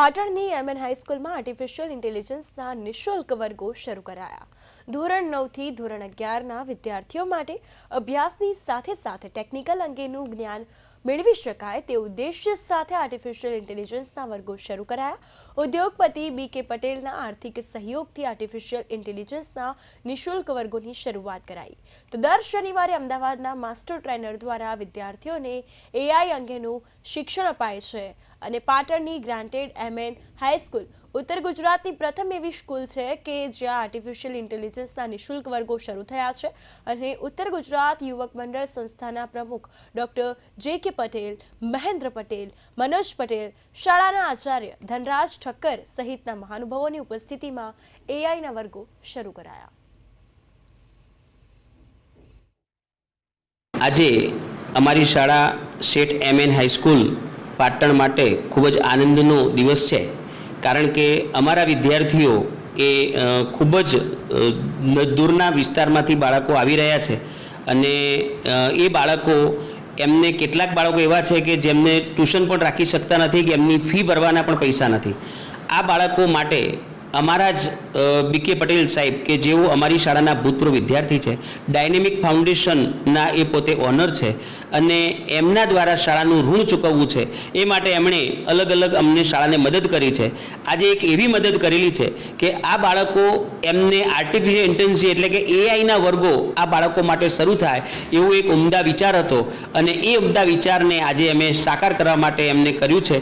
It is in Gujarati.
પાટણની એમએન હાઈસ્કૂલમાં આર્ટિફિશિયલ ઇન્ટેલિજન્સના નિઃશુલ્ક વર્ગો શરૂ કરાયા. ધોરણ નવથી ધોરણ અગિયારના વિદ્યાર્થીઓ માટે અભ્યાસની સાથે સાથે ટેકનિકલ અંગેનું જ્ઞાન મેળવી શકાય તે ઉદ્દેશ્ય સાથે આર્ટિફિશિયલ ઇન્ટેલિજન્સના વર્ગો શરૂ કરાયા. ઉદ્યોગપતિ બી કે પટેલના આર્થિક સહયોગથી આર્ટિફિશિયલ ઇન્ટેલિજન્સના નિઃશુલ્ક વર્ગોની શરૂઆત કરાઈ. તો દર શનિવારે અમદાવાદના માસ્ટર ટ્રેનર દ્વારા વિદ્યાર્થીઓને એઆઈ અંગેનું શિક્ષણ અપાય છે અને પાટણની ગ્રાન્ટેડ એમએન હાઈસ્કૂલ ઉત્તર ગુજરાતની પ્રથમ એવી સ્કૂલ છે કે જ્યાં આર્ટિફિશિયલ ઇન્ટેલિજન્સના નિઃશુલ્ક વર્ગો શરૂ થયા છે અને ઉત્તર ગુજરાત યુવક મંડળ સંસ્થાના પ્રમુખ ડોક્ટર જે કે પટેલ, મહેન્દ્ર પટેલ, મનોજ પટેલ, શાળાના આચાર્ય ધનરાજ ઠક્કર સહિતના મહાનુભાવોની ઉપસ્થિતિમાં એઆઈના વર્ગો શરૂ કરાયા. આજે અમારી શાળા શેઠ એમ એન હાઈસ્કૂલ પાટણ માટે ખૂબ જ આનંદનો દિવસ છે. કારણ કે અમારા વિદ્યાર્થીઓ એ ખૂબ જ દૂરના વિસ્તારમાંથી બાળકો આવી રહ્યા છે. અને એ બાળકો એમને કેટલાક બાળકો એવા છે કે જેમને ટ્યુશન પણ રાખી શકતા નથી, કે એમની ફી ભરવાના પણ પૈસા નથી. આ બાળકો માટે અમારા જ બીકે પટેલ સાહેબ કે જેઓ અમારી શાળાના ભૂતપૂર્વ વિદ્યાર્થી છે ડાયનેમિક ફાઉન્ડેશનના એ પોતે ઓનર છે અને એમના દ્વારા શાળાનું ઋણ ચૂકવવું છે, એ માટે એમણે અલગ અલગ અમને શાળાને મદદ કરી છે. આજે એક એવી મદદ કરેલી છે કે આ બાળકો એમને આર્ટિફિશિયલ ઇન્ટેલિજન્સી એટલે કે એઆઈના વર્ગો આ બાળકો માટે શરૂ થાય એવો એક ઉમદા વિચાર હતો અને એ ઉમદા વિચારને આજે અમે સાકાર કરવા માટે એમને કર્યું છે.